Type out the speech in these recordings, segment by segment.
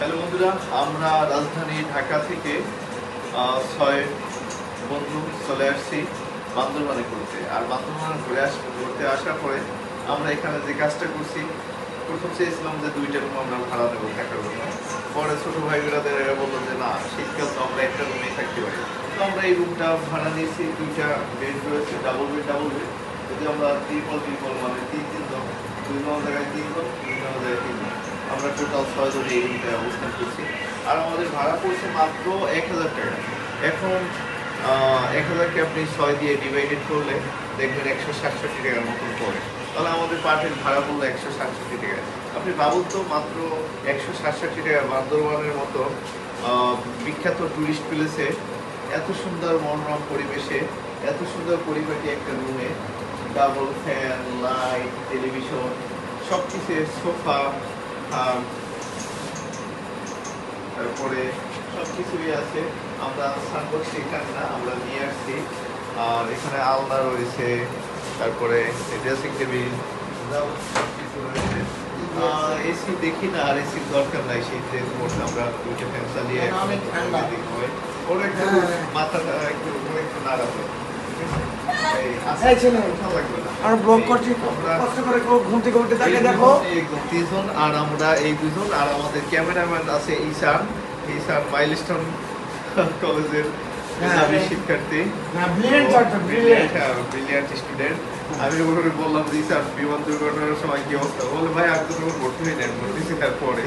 Hello বন্ধুরা, আমরা রাজধানী ঢাকা থেকে ছয় বন্ধু চলে আসছি বান্দরবানে ঘুরতে। আর বান্দরবানে ঘুরে আস, ঘুরতে আসার পরে আমরা এখানে যে কাজটা করছি, প্রথম চেয়েছিলাম যে দুইটা রুম আমরা ভাড়া নেব থাকার জন্য। পরে ছোট ভাই বিরাদের এরা বলল যে, না, শীতকাল তো আমরা একটা রুমেই থাকতে পারি। তো আমরা এই রুমটা ভাড়া নিয়েছি, দুইটা বেড রয়েছে ডাবল বেড ডাবল বেড যদি আমরা ত্রিপল ত্রিপল মানে তিন তিনজন নম্বর জায়গায় তিনজন তিন নম্বর জায়গায় তিনজন আমরা টোটাল ছয় জন এই রুমটায় অবস্থান করছি। আর আমাদের ভাড়া পড়ছে মাত্র এক হাজার টাকা। এখন এক হাজারকে আপনি ছয় দিয়ে ডিভাইডেড করলে দেখবেন একশো সাতষট্টি টাকার মতন পড়ে। তাহলে আমাদের পার্টের ভাড়া পড়ল একশো সাতষট্টি টাকা। আপনি ভাবুন তো, মাত্র একশো সাতষট্টি টাকা বান্দরবানের মতো বিখ্যাত টুরিস্ট প্লেসে এত সুন্দর মনোরম পরিবেশে এত সুন্দর পরিপাটি একটা রুমে ডাবল ফ্যান লাইট টেলিভিশন সব কিছু সোফা তারপরে সব কিছুই আছে আমরা সানবক্স এখানে না আমরা নিয়ে আসছি আর এখানে আলনা রয়েছে তারপরে ড্রেসিং টেবিল সব কিছু রয়েছে এসি দেখি না আর এসির দরকার নাই সেই যে মধ্যে আমরা দুইটা ফ্যান চালিয়ে না, অনেক ঠান্ডা। হয়। ওর একটু হ্যাঁ। মাথাটা একটু একটু এই আচ্ছা, এই ছেলে। ভালো লাগবে না। আর ব্লগ করছি কষ্ট করে ঘুম থেকে উঠে তাকে দেখো দুজন, আর আমরা এই দুজন আর আমাদের ক্যামেরাম্যান আছে ঈশান ঈশান মাইলস্টোন কলেজের হ্যাঁ। শিক্ষার্থী ব্রিলিয়েন্ট স্টুডেন্ট আমি ওখানে বললাম যে ঈশান বিমান দুর্ঘটনার সময় কি অবস্থা বলে ভাই আমি তো তখন ভর্তি হয়ে নেন ভর্তি তারপরে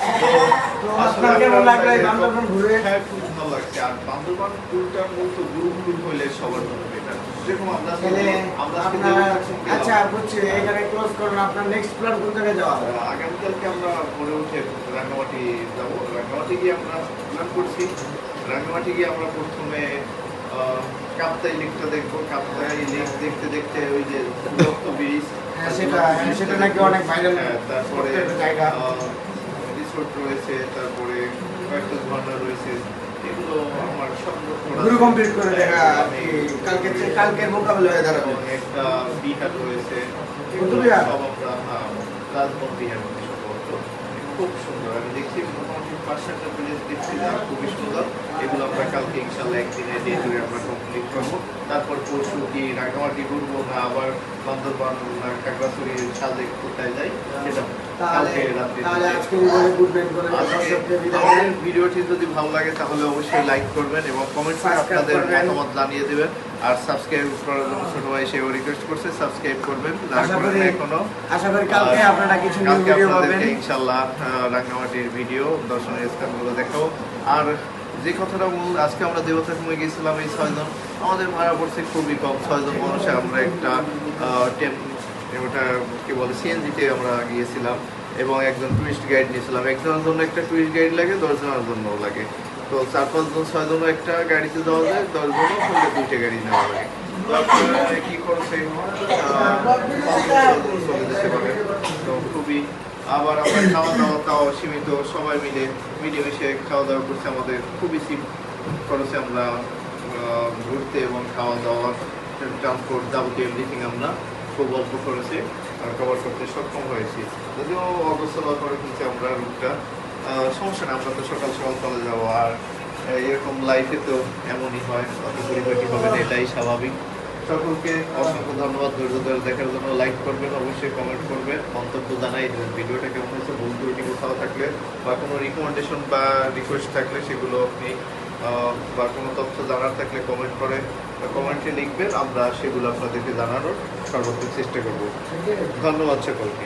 আপনার কেমন লাগল এই বান্দরবান ঘুরে? হ্যাঁ খুব ভালো লাগছে। আর বান্দরবান ট্যুরটা মূলত গুরু গুরু হইলে সবার জন্য বেটার যেরকম আমরা আমরা আচ্ছা বুঝছি। এখানে ক্লোজ করুন। আপনার নেক্সট প্ল্যান কোন জায়গায় যাওয়া আগামীকালকে আমরা ভোরে উঠে রাঙ্গামাটি যাব। রাঙ্গামাটি গিয়ে আমরা প্ল্যান করছি। রাঙ্গামাটি গিয়ে আমরা প্রথমে কাপ্তাই লেকটা দেখব। কাপ্তাই লেক দেখতে দেখতে ওই যে ব্রিজ হ্যাঁ, সেটা সেটা নাকি অনেক ভাইরাল হ্যাঁ, তারপরে জায়গা। রিসোর্ট রয়েছে তারপরে কয়েকটা ঝর্ণা রয়েছে এগুলো আমার পূরণ। কমপ্লিট করে দেখা আমি কি কালকে কালকের মোকাবেলা হয়ে দাঁড়াবো একটা বিহার রয়েছে বিহার? সব আমরা হ্যাঁ, বিহার বলি সম্ভবত খুব সুন্দর। আমি দেখছি মোটামুটি পাঁচ সাতটা ভিলেজ দেখছি যা খুবই সুন্দর। এগুলো আমরা কালকে ইনশাল্লাহ একদিনে ডে টুরে আমরা কমপ্লিট করব। তারপর পরশু কি রাঙামাটি ঘুরবো না আবার বান্দরবান না খাগড়াছড়ি সাজে কোথায় যাই সেটা ভিডিওটি যদি ভালো লাগে তাহলে অবশ্যই লাইক করবেন এবং কমেন্ট করে আপনাদের মতামত জানিয়ে দেবেন। আর সাবস্ক্রাইব করার জন্য ছোট ভাই সেও রিকোয়েস্ট করছে সাবস্ক্রাইব করবেন না আশা করি- এখনও। আশা করি কালকে আপনারা কিছু নিউ ভিডিও পাবেন। ইনশাআল্লাহ রাঙ্গামাটির ভিডিও দর্শনীয় স্থানগুলো দেখো আর যে কথাটা মূল আজকে আমরা দেবতা সময় গিয়েছিলাম এই ছয়জন। আমাদের মারা পড়ছে খুবই কম ছয়জন মানুষে আমরা একটা ওটা কি বলে সিএনজিতে আমরা গিয়েছিলাম এবং একজন টুরিস্ট গাইড নিয়েছিলাম। একজনের জন্য একটা টুরিস্ট গাইড লাগে, দশজনের জন্য লাগে। তো চার, পাঁচজন ছয়জনও একটা গাড়িতে যাওয়া যায়, দশজনও সঙ্গে দুইটা গাড়ি নেওয়া লাগে। তো খুবই আবার আমরা খাওয়া দাওয়া তাও সীমিত, সবাই মিলে খাওয়া দাওয়া করছে আমাদের। খুবই খরচে আমরা ঘুরতে এবং খাওয়া দাওয়া ট্রান্সপোর্ট যাবতীয় এভরিথিং আমরা। খুব অল্প খরচে কভার করতে সক্ষম হয়েছি। যদিও অগোছলা করে ফেলছি আমরা রুটটা সমস্যা না আমরা তো সকাল সকাল চলে যাব আর এরকম লাইফে তো এমনই হয় অত পরিপাটি হবে না, এটাই স্বাভাবিক। সকলকে অসংখ্য ধন্যবাদ ধৈর্য ধরে দেখার জন্য। লাইক করবেন অবশ্যই কমেন্ট করবেন। মন্তব্য জানাই ভিডিওটা কেমন হয়েছে ভুল ত্রুটি কোথাও থাকলে বা কোনো রিকমেন্ডেশন বা রিকোয়েস্ট থাকলে সেগুলো আপনি বা কোনো তথ্য জানার থাকলে কমেন্ট করে কমেন্টে লিখবেন আমরা সেগুলো আপনাদেরকে জানানোর সর্বোচ্চ চেষ্টা করব। ধন্যবাদ সকলকে।